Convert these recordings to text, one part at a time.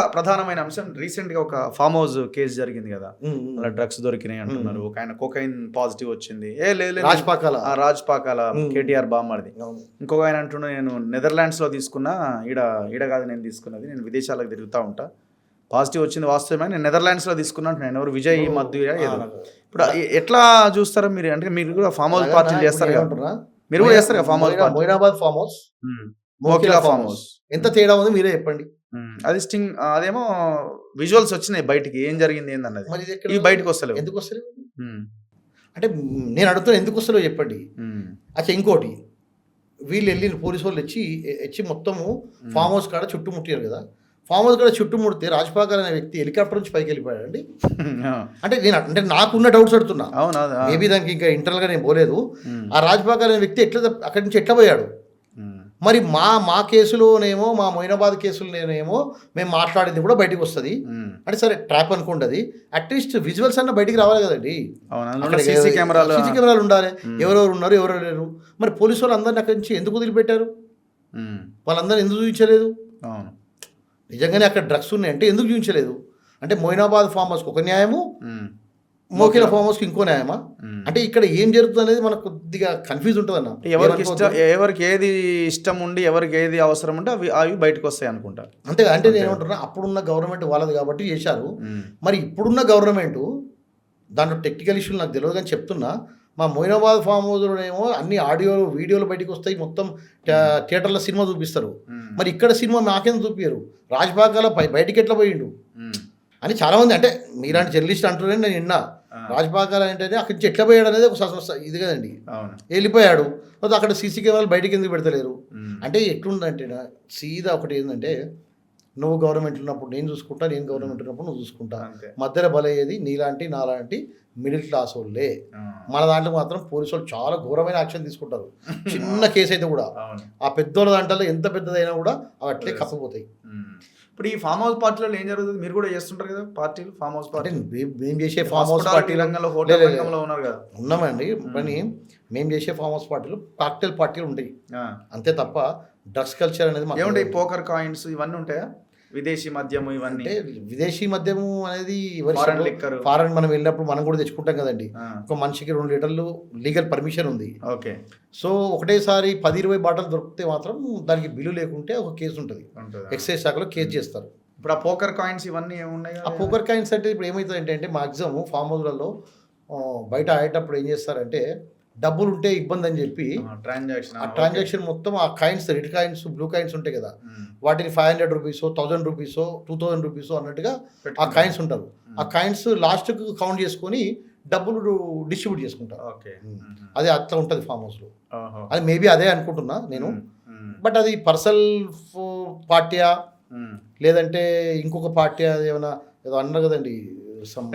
ప్రధానమైన అంశం రీసెంట్గా ఒక ఫామ్ హౌస్ కేసు జరిగింది కదా. అలా డ్రగ్స్ దొరికినాయి అంటున్నారు. ఒక ఆయన కోకైన్ పాజిటివ్ వచ్చింది. ఏ లేదు. రాజపాకాల. ఆ రాజ్ పాకాల ఉమ్. కేటీఆర్ బామ్మడిది. ఇంకొక ఆయన అంటున్నా నేను నెదర్లాండ్స్లో తీసుకున్నా ఈడ ఈడ కాదు నేను తీసుకున్నది. నేను విదేశాలకు తిరుగుతూ ఉంటా. పాజిటివ్ వచ్చింది వాస్తవమే. నేను నెదర్లాండ్స్లో తీసుకున్నా అంటున్నాను ఎవరు విజయ్ మధ్య ఇప్పుడు ఎట్లా చూస్తారా మీరు? అంటే మీరు కూడా ఫామ్ హౌస్ పార్టీలు చేస్తారు? మీరు కూడా చేస్తారు farm house మొయినా- party Moinabad farm house? Mokila farm house. ఎంత తేడా ఉంది మీరే చెప్పండి. ఉమ్, అది స్టింగ్ అదేమో విజువల్స్ వచ్చినాయి బయటికి ఏం జరిగింది ఏందన్నది. మరి ఇది ఎక్కడ ఇవి బయటకు వస్తలేవు. ఎందుకు వస్తలేవు? ఉమ్, అంటే నేను అడుగుతున్నా ఎందుకు వస్తలేవు చెప్పండి. ఉమ్, అచ్చా ఇంకోటి వీళ్ళు వెళ్ళి పోలీసు వాళ్ళు వచ్చి వచ్చి మొత్తము ఫామ్ హౌస్ కాడ చుట్టుముట్టారు కదా. ఫామ్ హౌస్ కాడ చుట్టుముడితే రాజపాకర్ అనే వ్యక్తి హెలికాప్టర్ నుంచి పైకి వెళ్ళిపోయాడండి. ఆ, అంటే నేను అంటే నాకున్న డౌట్స్ అడుగుతున్నా. అవును అవును ఆ, మేబీ దానికి ఇంకా ఇంటర్నల్గా నేను పోలేదు. ఉమ్, ఆ రాజపాకర్ అనే వ్యక్తి ఎట్లా తప్ప- అక్కడి నుంచి ఎట్లా పోయాడు? మరి మా మా కేసులోనేమో మా మొయినాబాద్ కేసులోనేమో మేము మాట్లాడింది కూడా బయటకు వస్తుంది. అంటే సరే ట్రాప్ అనుకోండి అది అట్లీస్ట్ విజువల్స్ అన్న బయటికి రావాలి కదండి. సీసీ కెమెరాలు సీసీ కెమెరాలు ఉండాలి. ఎవరెవరు ఉన్నారు ఎవరెవరు లేరు. మరి పోలీసు వాళ్ళు అందరిని అక్కడి నుంచి ఎందుకు వదిలిపెట్టారు? వాళ్ళందరూ ఎందుకు చూపించలేదు నిజంగానే అక్కడ డ్రగ్స్ ఉన్నాయి అంటే ఎందుకు చూపించలేదు అంటే మొయినాబాద్ ఫామ్ హౌస్కి ఒక న్యాయము మోకిల ఫామ్ హౌస్కి ఇంకో న్యాయమా. అంటే ఇక్కడ ఏం జరుగుతుంది అనేది మనకు కొద్దిగా కన్ఫ్యూజ్ ఉంటుంది అన్న ఎవరికి ఇష్టం ఎవరికి ఏది ఇష్టం ఉండి ఎవరికి ఏది అవసరం ఉంటే అవి అవి బయటకు వస్తాయి అనుకుంటా. అంతే అంటే నేను ఏమంటున్నా అప్పుడున్న గవర్నమెంట్ వాళ్ళది కాబట్టి చేశారు. మరి ఇప్పుడున్న గవర్నమెంట్ దాంట్లో టెక్నికల్ ఇష్యూలు నాకు తెలియదు కానీ చెప్తున్నా మా మొయినాబాద్ ఫామ్ హౌస్లోనేమో అన్ని ఆడియోలు వీడియోలు బయటకు వస్తాయి మొత్తం థియే- థియేటర్లో సినిమా చూపిస్తారు. మరి ఇక్కడ సినిమా మాకేం చూపించారు బయ బయటికి ఎట్లా పోయిండు? అని చాలామంది అంటే మీలాంటి జర్నలిస్ట్ అంటున్నారని నేను విన్నా. ఆ, రాజపాకాల ఏంటంటే అక్కడి నుంచి ఎట్లా పోయాడు అనేది ఒక ఇది కదండి. వెళ్ళిపోయాడు. అక్కడ సీసీ కెమెరాలు బయటికి ఎందుకు పెడతలేరు? అంటే ఎట్లుందంటే సీదా ఒకటి ఏంటంటే నువ్వు గవర్నమెంట్ ఉన్నప్పుడు నేను చూసుకుంటా నేను గవర్నమెంట్ ఉన్నప్పుడు నువ్వు చూసుకుంటా. మధ్యలో బలయ్యేది నీలాంటి నాలాంటి మిడిల్ క్లాస్ వాళ్ళే. మన దాంట్లో మాత్రం పోలీసు వాళ్ళు చాలా ఘోరమైన యాక్షన్ తీసుకుంటారు. చిన్న కేసు అయితే కూడా. ఆ పెద్దోళ్ళ దాంట్లో ఎంత పెద్దదైనా కూడా అవి అట్లే. కప్పపోతాయి. ఇప్పుడు ఈ ఫామ్ హౌస్ పార్టీలో ఏం జరుగుతుంది? మీరు కూడా చేస్తుంటారు కదా పార్టీలు ఫామ్ హౌస్ పార్టీ మేము- చేసే ఫామ్ హౌస్ పార్టీలు రంగంలో హోటల్. రంగంలో ఉన్నారు కదా. ఉన్నామండి. కానీ మేము చేసే ఫామ్ హౌస్ పార్టీలు కాక్టైల్ పార్టీలు ఉంటాయి. అంతే తప్ప డ్రగ్స్ కల్చర్ అనేది ఏముంటాయి? పోకర్ కాయిన్స్ ఇవన్నీ ఉంటాయా? విదేశీ మద్యము ఇవన్నీ. అంటే విదేశీ మద్యము అనేది ఫారెన్ మనం వెళ్ళినప్పుడు మనం కూడా తెచ్చుకుంటాం కదండి. ఒక మనిషికి రెండు లీటర్లు లీగల్ పర్మిషన్ ఉంది. ఓకే. సో ఒకటేసారి పది ఇరవై బాటలు దొరికితే మాత్రం దానికి బిల్లు లేకుంటే ఒక కేసు ఉంటుంది. ఎక్సైజ్ శాఖలో కేసు చేస్తారు. ఇప్పుడు ఆ పోకర్ కాయిన్స్ ఇవన్నీ ఏమున్నాయి ఆ పోకర్ కాయిన్స్ అంటే ఇప్పుడు ఏమవుతుంది అంటే మాక్సిమం ఫామ్ హౌస్లలో బయట ఆడేటప్పుడు ఏం చేస్తారంటే డబ్బులు ఉంటే ఇబ్బంది అని చెప్పి ట్రాన్సాక్షన్ ఆ ట్రాన్సాక్షన్ మొత్తం ఆ coins red coins blue coins ఉంటాయి కదా. వాటిని five hundred rupees thousand rupees two thousand rupees అన్నట్టుగా ఆ కాయిన్స్ ఉంటారు. ఆ కాయిన్స్ లాస్ట్కు కౌంట్ చేసుకొని డబ్బులు డిస్ట్రిబ్యూట్ చేసుకుంటారు. ఓకే. అది అట్లా ఉంటుంది ఫామ్ హౌస్లో అది మేబీ అదే అనుకుంటున్నా నేను. బట్ అది పర్సనల్ పార్టీయా? లేదంటే ఇంకొక పార్టీ ఏమైనా ఏదో అన్నారు కదండి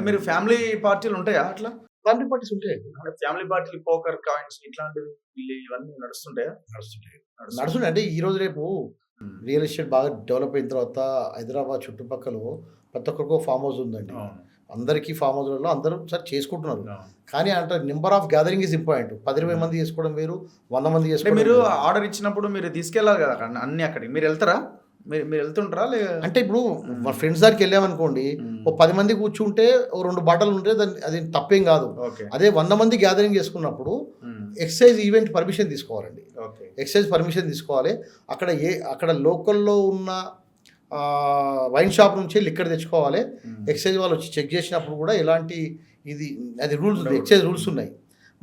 మీరు ఫ్యామిలీ పార్టీలు ఉంటాయా అట్లా? ఫ్యామిలీ పార్టీస్ ఉంటాయండి ఫ్యామిలీ పార్టీలు పోకర్ కాయిన్స్ ఇట్లాంటివి ఇవి- ఇవన్నీ నడుస్తుంటాయా? నడుస్తుంటాయి. నడుస్తుంటాయి. అంటే ఈ రోజు రేపు. రియల్ ఎస్టేట్ బాగా డెవలప్ అయిన తర్వాత హైదరాబాద్ చుట్టుపక్కల ప్రతి ఒక్కరికి ఫామ్ హౌస్ ఉందండి. అందరికీ ఫామ్ హౌస్లలో అందరూ సరే చేసుకుంటున్నారు. కానీ అంటే number of gathering is important. పది ఇరవై మంది చేసుకోవడం వేరు వంద మంది చేసుకోవడం మీరు. ఆర్డర్ ఇచ్చినప్పుడు మీరు తీసుకెళ్ళాలి కదా అన్ని అక్కడికి. మీరు వెళ్తారా? మీరు మీరు వెళ్తుంటారా లే? అంటే ఇప్పుడు మా ఫ్రెండ్స్ దగ్గరికి వెళ్ళామనుకోండి ఓ పది మంది కూర్చుంటే ఓ రెండు బట్టలు ఉంటే దాన్ని అది తప్పేం కాదు. అదే వంద మంది గ్యాదరింగ్ చేసుకున్నప్పుడు. ఎక్సైజ్ ఈవెంట్ పర్మిషన్ తీసుకోవాలండి. ఎక్సైజ్ పర్మిషన్ తీసుకోవాలి. అక్కడ ఏ అక్కడ లోకల్లో ఉన్న వైన్ షాప్ నుంచి లిక్కర్ తెచ్చుకోవాలి. ఎక్సైజ్ వాళ్ళు వచ్చి చెక్ చేసినప్పుడు కూడా ఎలాంటి ఇది అది రూల్స్. ఎక్సైజ్ రూల్స్ ఉన్నాయి.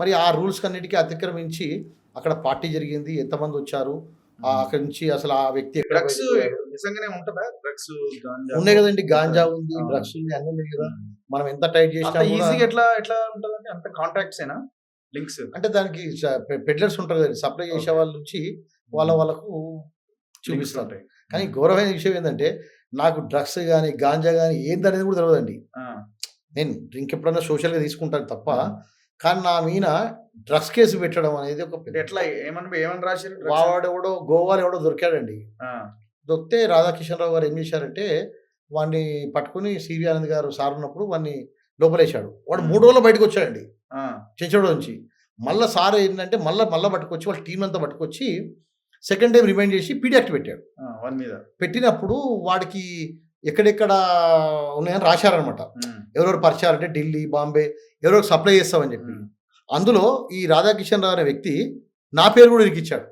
మరి ఆ రూల్స్ అన్నిటికీ అతిక్రమించి అక్కడ పార్టీ జరిగింది. ఎంతమంది వచ్చారు? అక్కడి నుంచి అసలు ఆ వ్యక్తి డ్రగ్స్? నిజంగానే ఉంటుందా? డ్రగ్స్ ఉన్నాయి కదండి గాంజా ఉంది. డ్రగ్స్ ఉంది అన్నీ ఉన్నాయి కదా. మనం ఎంత టైట్ చేసినా ఈజీగా ఎట్లా ఎట్లా ఉంటుందంటే అంత కాంటాక్ట్స్ ఏనా? లింక్స్? అంటే దానికి పెడ్లర్స్ ఉంటారు కదండి సప్లై చేసే వాళ్ళ నుంచి వాళ్ళ వాళ్ళకు చూపిస్తారు. కానీ ఘోరమైన విషయం ఏంటంటే నాకు డ్రగ్స్ కానీ గాంజా కానీ ఏందనేది కూడా తెలియదండి నేను డ్రింక్ ఎప్పుడైనా సోషల్గా తీసుకుంటాను తప్ప కానీ నా మీద డ్రగ్స్ కేసు పెట్టడం అనేది ఒక ఎట్లా? ఏమని ఏమని రాశారు? వాడు ఎవడో గోవాలో ఎవడో దొరికాడండి. దొరికితే రాధాకిషన్ రావు గారు ఏం చేశారంటే వాడిని పట్టుకుని సివి ఆనంద్ గారు సార్ ఉన్నప్పుడు వాడిని లోపలేశాడు. వాడు మూడు రోజులు బయటకు వచ్చాడండి చెంచోడు నుంచి. మళ్ళీ సార్ ఏంటంటే మళ్ళీ మళ్ళీ పట్టుకొచ్చి వాళ్ళ టీం అంతా పట్టుకొచ్చి సెకండ్ టైం రిమైండ్ చేసి పీడియాక్ట్ పెట్టాడు. వన్ మీద. పెట్టినప్పుడు వాడికి ఎక్కడెక్కడ ఉన్నాయని రాశారనమాట ఎవరెవరు పరిచయాలు అంటే ఢిల్లీ బాంబే ఎవరెవరు సప్లై చేస్తామని చెప్పి. అందులో ఈ రాధాకిషన్ రావు అనే వ్యక్తి నా పేరు కూడా ఇరికిచ్చాడు.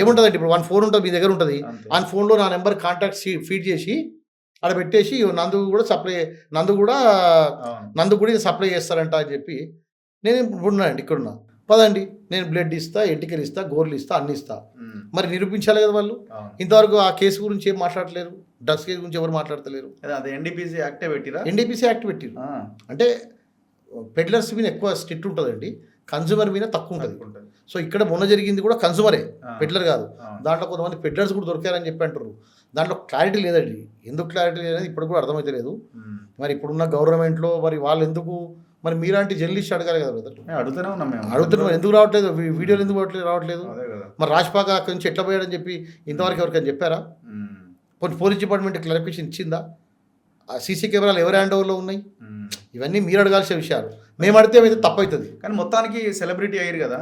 ఏముంటుందండి ఇప్పుడు వన్ ఫోన్ ఉంటుంది మీ దగ్గర ఉంటుంది. ఆ ఫోన్లో నా నెంబర్ కాంటాక్ట్ ఫీడ్ చేసి అక్కడ పెట్టేసి నందు కూడా సప్లై నందు కూడా. నందు కూడా సప్లై చేస్తారంట అని చెప్పి నేను ఇప్పుడు ఉన్నానండి ఇక్కడ ఉన్నా పదండి నేను బ్లడ్ ఇస్తా ఎంటికలు ఇస్తా గోర్లు ఇస్తా అన్ని ఇస్తా మరి నిరూపించాలి కదా వాళ్ళు. ఇంతవరకు ఆ కేసు గురించి ఏం మాట్లాడలేరు డ్రగ్స్ కేసు గురించి ఎవరు మాట్లాడతలేరు. అదే, అదే ఎన్డీపీసీ యాక్టే పెట్టిరా? ఎన్డీపీసీ యాక్ట్ పెట్టిరు. అంటే పెడ్లర్స్ మీద ఎక్కువ స్ట్రిక్ట్ ఉంటుందండి. కన్జ్యూమర్ మీద తక్కువ ఉంటుంది. సో ఇక్కడ మొన్న జరిగింది కూడా కన్జ్యూమరే పెడ్లర్ కాదు. దాంట్లో కొంతమంది పెడ్లర్స్ కూడా దొరికారని చెప్పి అంటారు దాంట్లో క్లారిటీ లేదండి. ఎందుకు క్లారిటీ లేదని ఇప్పుడు కూడా అర్థమైతే లేదు. మరి ఇప్పుడున్న గవర్నమెంట్లో మరి వాళ్ళు ఎందుకు మరి మీలాంటి జర్నలిస్ట్ అడగాలి కదా బ్రదర్. అడుగుతూనే ఉన్నాం మేము. అడుగుతున్నారు ఎందుకు రావట్లేదు? వీడియోలు ఎందుకు రావట్లేదు? రావట్లేదు మరి రాజ్పాక అక్కడి నుంచి ఎట్లా పోయాడని చెప్పి ఇంతవరకు ఎవరికైనా చెప్పారా? కొన్ని పోలీస్ డిపార్ట్మెంట్ క్లారిఫికేషన్ ఇచ్చిందా? ఆ సీసీ కెమెరాలు ఎవరి హ్యాండ్ ఓవర్లో ఉన్నాయి. ఇవన్నీ మీరు అడగాల్సిన విషయాలు. మేము అడిగితే అయితే తప్పు అవుతుంది కానీ మొత్తానికి సెలబ్రిటీ అయ్యారు కదా.